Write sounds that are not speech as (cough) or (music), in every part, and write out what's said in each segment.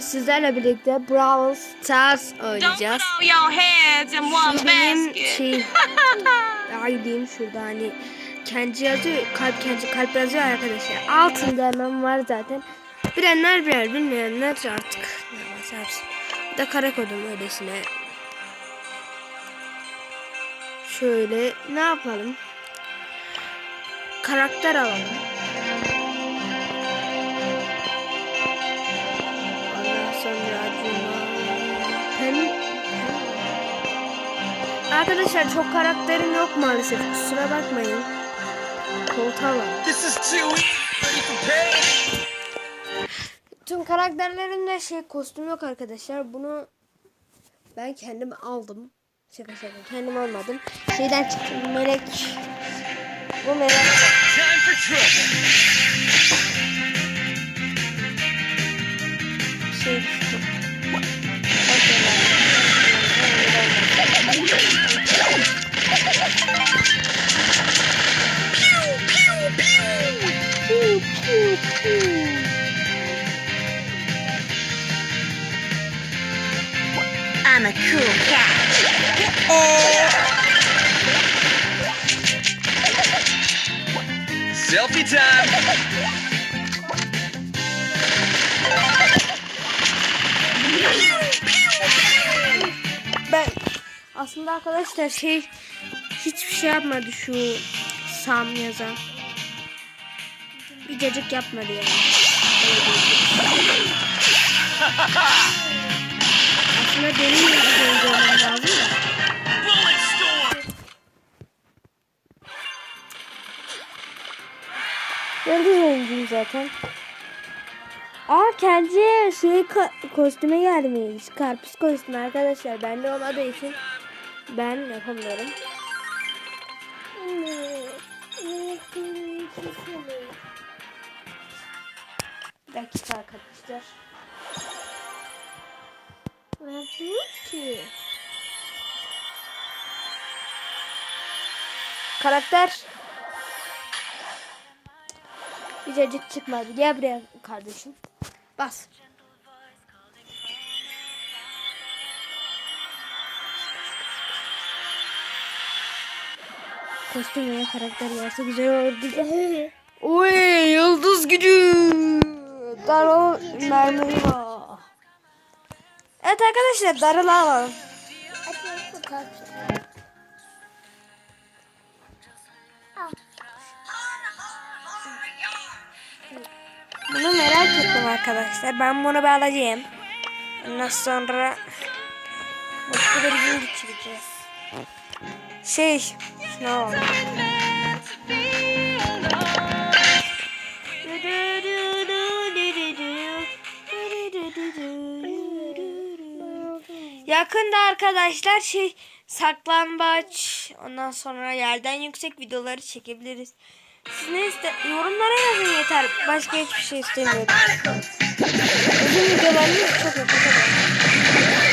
Bugün sizlerle birlikte Brawl Stars oynayacağız. all your heads in one Şu benim basket. şey (laughs) ID'm şurada hani kendi yazıyor kalp kendi kalp yazıyor arkadaşlar. Altında hemen var zaten. Bilenler bilir bilmeyenler artık ne varsa hepsi. Bir de kara kodum öylesine. Şöyle ne yapalım? Karakter alalım. Arkadaşlar çok karakterim yok maalesef. Kusura bakmayın. Koltuğa pain. Tüm karakterlerimde şey kostüm yok arkadaşlar. Bunu ben kendim aldım. Şaka şaka kendim almadım. Şeyden çıktı melek. Bu melek. Şey I'm a cool cat. Selfie time. Ben aslında arkadaşlar şey hiçbir şey yapmadı şu Sam yazan. Bir cacık yapmadı yani. Aslında benim yıldız oyuncu olmam lazım da. Yıldız oyuncuyum zaten. Aa kendi şey ko- kostüme gelmiş. Karpuz kostümü arkadaşlar. Bende olmadığı için ben yapamıyorum. Bir dakika arkadaşlar. Ne yapıyor ki? Karakter bir cacık çıkmadı. Gel buraya kardeşim. Bas. Kostüm veya karakter gelse güzel olurdu. (laughs) Oy yıldız gücü. Darıl mermi. Evet arkadaşlar darılı alalım. Bunu merak ettim arkadaşlar. Ben bunu bir alacağım. Ondan sonra mutlu bir gün geçireceğiz. Şey, şunu alalım. Yakında arkadaşlar şey saklambaç ondan sonra yerden yüksek videoları çekebiliriz. Siz ne iste yorumlara yazın yeter. Başka hiçbir şey istemiyorum. Uzun videolarımız çok yapacağım.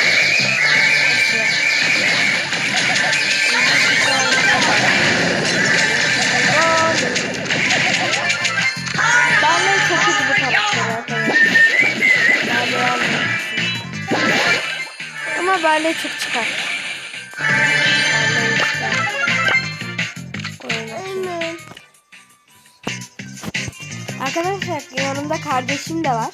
Barley çok çıkar. Arkadaşlar yanımda kardeşim de var.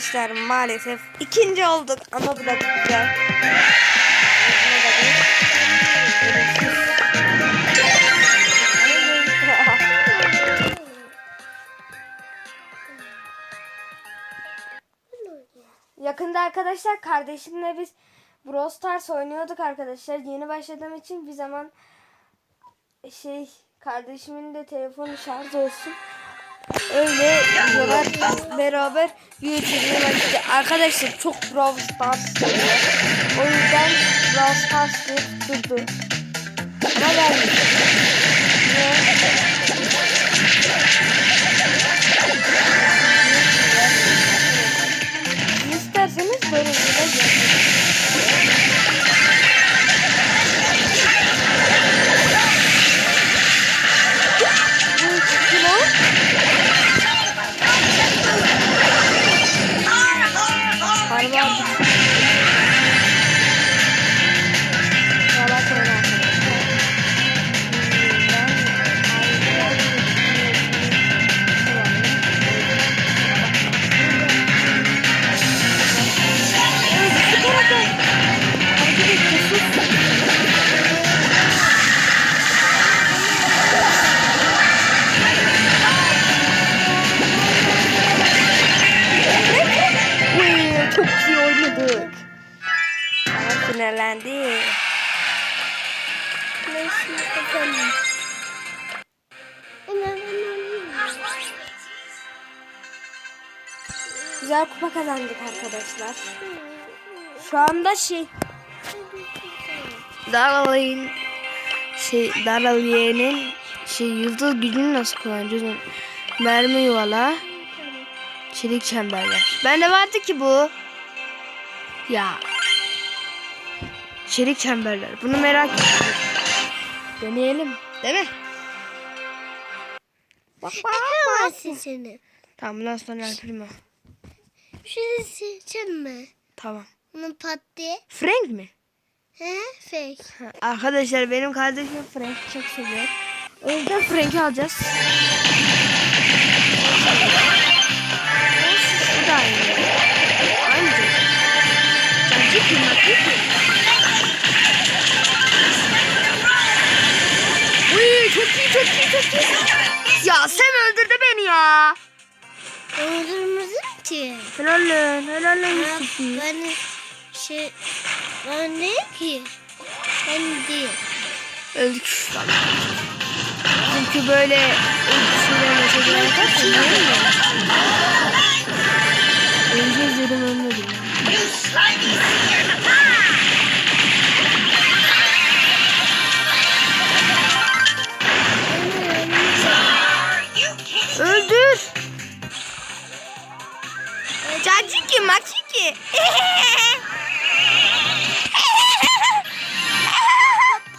Arkadaşlar maalesef ikinci olduk ama bu da güzel. Yakında arkadaşlar kardeşimle biz Brawl Stars oynuyorduk arkadaşlar. Yeni başladığım için bir zaman şey kardeşimin de telefonu şarj olsun. Öyle videolar beraber YouTube'a başlayacağız. Arkadaşlar çok Brawl Stars. O yüzden Brawl Stars diye. Ama vermedi. Niye? Güzel kupa kazandık arkadaşlar. Şu anda şey Daralayın şey Daralaya'nın şey yıldız gücünü nasıl kullanacağız? Mermi yuvala. Çelik çemberler. Bende vardı ki bu. Ya. Çelik çemberler. Bunu merak ettim. Deneyelim. Değil mi? Bak bak. Seni. Tamam bundan sonra Primo. Bir şey seçeceğim mi? Tamam. Bunu pat diye. Frank mi? He? Fake. Ha, Arkadaşlar benim kardeşim Frank çok seviyor. O yüzden Frank'i alacağız. Bu da aynı. Aynı. Cancık kim? Uy çok iyi çok iyi çok iyi. Ya Sam öldürdü beni ya. Öldürmezim ki. Helal lan helal lan Yusuf'u. ben şey ben ne ki? Ben değil. Öldük şu an. Çünkü böyle şeyler mesajlar yaparsın değil mi? Öleceğiz dedim ölmedim.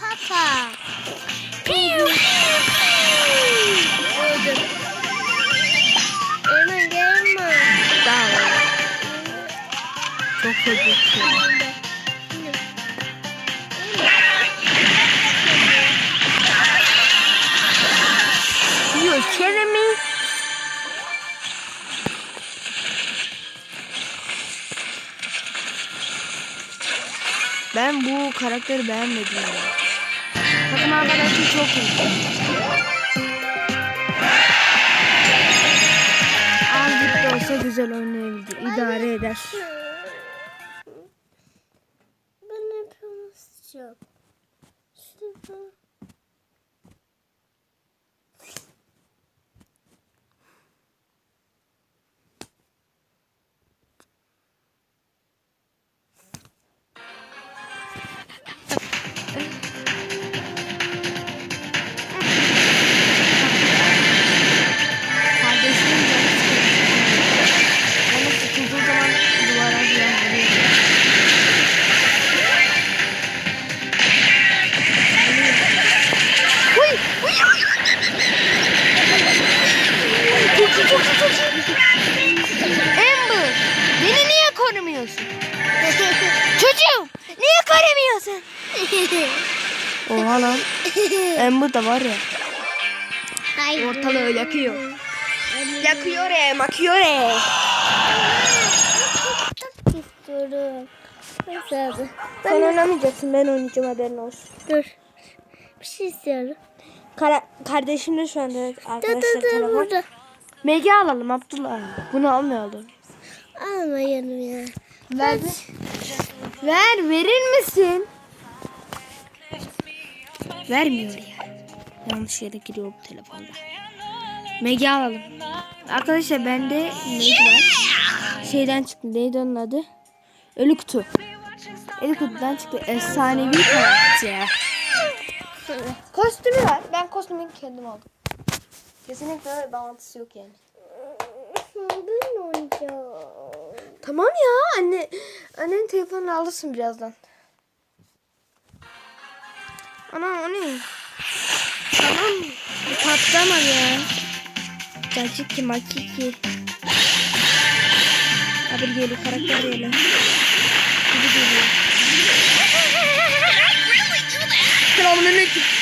Papa. Öldüm. Hemen gelme. Var. Çok kötü. Ben bu karakteri beğenmedim ya. Takım arkadaşım çok iyi. Azıcık da olsa güzel oynayabilir. idare eder. Korumuyorsun? (laughs) Oha lan. Amber da var ya. Hayır. Ortalığı yakıyor. Yakıyor e, makıyor e. istiyorum. Nasıl? Sen oynamayacaksın ben oynayacağım haberin olsun. Dur. Bir şey istiyorum. Kara kardeşimle şu anda arkadaşlar dur dur telefon. burada. Megi alalım Abdullah. Bunu almayalım. Almayalım ya. Ver. Ver verir misin? Vermiyor ya. Yanlış yere giriyor bu telefonda. Megi alalım. Arkadaşlar bende Megi var. Şeyden çıktı. Neydi onun adı? Ölü kutu. Ölü kutudan çıktı. Efsanevi karakter. Kostümü var. Ben kostümü kendim aldım. Kesinlikle öyle bağlantısı yok yani. Ben oynayacağım. Tamam ya anne. Annenin telefonunu alırsın birazdan. Ana o ne? Tamam. Patlama ya. Caciki makiki. Abi geliyor karakter geliyor. Biri geliyor. Selamünaleyküm. Dırıt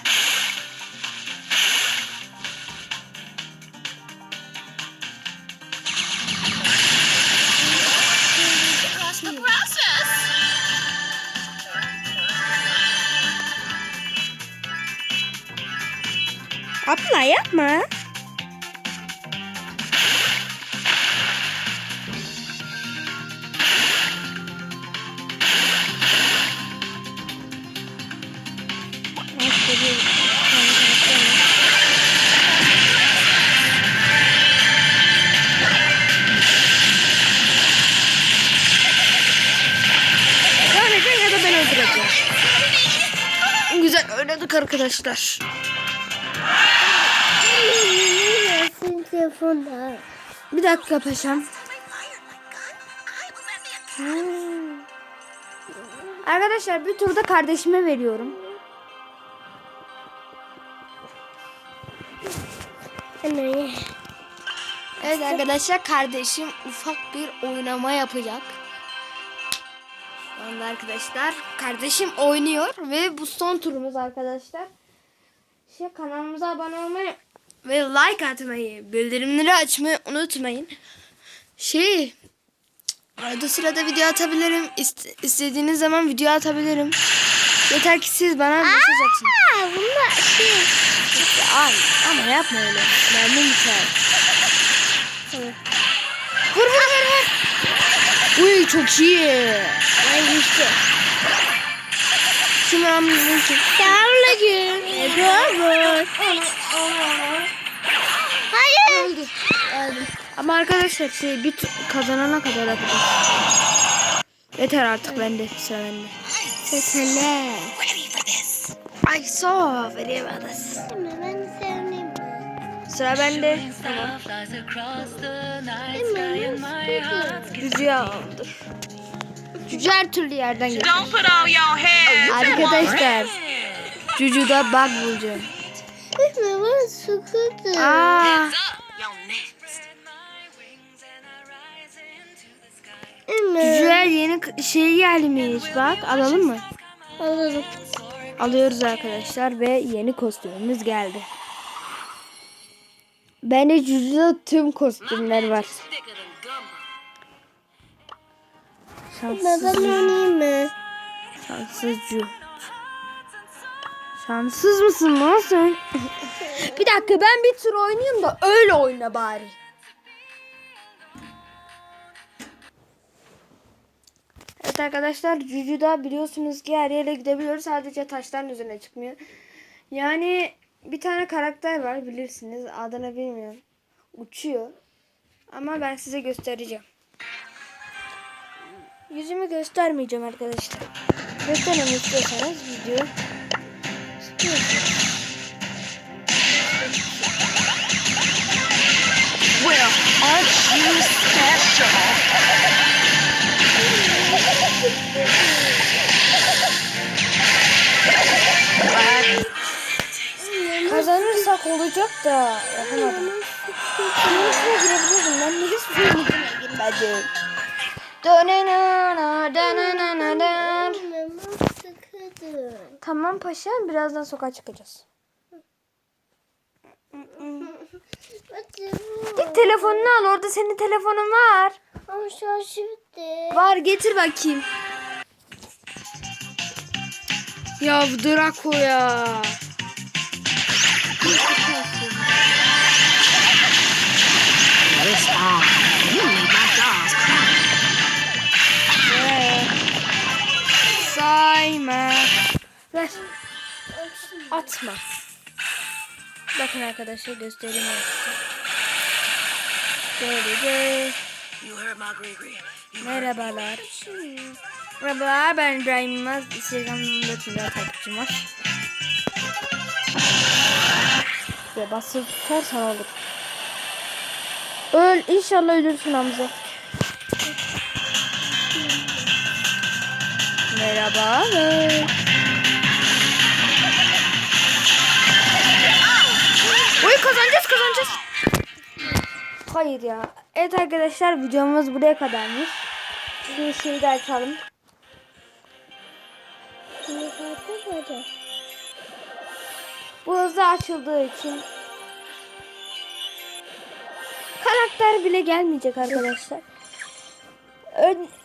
Abla yapma. Yani ben ya da ben öldüreceğim. Güzel oynadık arkadaşlar. Bir dakika paşam. Arkadaşlar bir turda kardeşime veriyorum. Evet arkadaşlar kardeşim ufak bir oynama yapacak. Şu anda arkadaşlar kardeşim oynuyor ve bu son turumuz arkadaşlar. Şey kanalımıza abone olmayı ve like atmayı, bildirimleri açmayı unutmayın. Şey arada sırada video atabilirim. İste- istediğiniz zaman video atabilirim. Yeter ki siz bana mesaj atın. Aa, bunlar şey. Ay, ama yapma öyle. Mermi biter. Vur vur vur vur. Uy çok iyi. Ay işte. Şimdi amcacık. Selamünaleyküm. Robot. Hayır. Öldü. Öldü. Ama arkadaşlar şey bir kazanana kadar yapacağız. Yeter artık bende sıra bende. Sesene. Ay so very bad. Ben sevmeyeyim. Sıra bende. Tamam. Cüce aldır. Cüce her türlü yerden geliyor. Arkadaşlar. Cucu'da bug bulacağım. Aa. Cüce'ye yeni şey gelmiş. Bak alalım mı? Alırım. Alıyoruz arkadaşlar ve yeni kostümümüz geldi. Bende Cüce'de tüm kostümler var. Şanssız, Neden oynayayım mı? şanssız Cu. Şanssız mısın lan sen? (laughs) bir dakika ben bir tur oynayayım da öyle oyna bari. Evet arkadaşlar Cucu'da biliyorsunuz ki her yere gidebiliyoruz. Sadece taşların üzerine çıkmıyor. Yani bir tane karakter var bilirsiniz. Adını bilmiyorum. Uçuyor. Ama ben size göstereceğim. Yüzümü göstermeyeceğim arkadaşlar. Göstermemi istiyorsanız video. Well, aren't you special? Kazanırsak olacak da yapamadım. Yarışmaya girebilirdim. Ben niye hiçbir şey girmedim? Tamam paşam birazdan sokağa çıkacağız. Git telefonunu al orada senin telefonun var. Ama şarjı bitti. Var getir bakayım. Ya bu Draco ya. This sayma. Ver. Atma. Bakın arkadaşlar göstereyim size. Şöyle You heard my Gregory. Merhabalar. Merhabalar ben İbrahim Yılmaz. Instagram'da 4 milyon takipçim var. Ve basıp tutarsan olur. Öl inşallah ölürsün Hamza. Merhabalar. Oy kazanacağız kazanacağız. Hayır ya. Evet arkadaşlar videomuz buraya kadarmış. Şimdi şeyi de açalım. Bu hızlı açıldığı için karakter bile gelmeyecek arkadaşlar.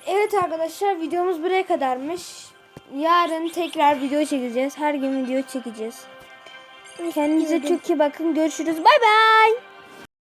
Evet arkadaşlar videomuz buraya kadarmış. Yarın tekrar video çekeceğiz. Her gün video çekeceğiz. Kendinize çok iyi bakın. Görüşürüz. Bay bay.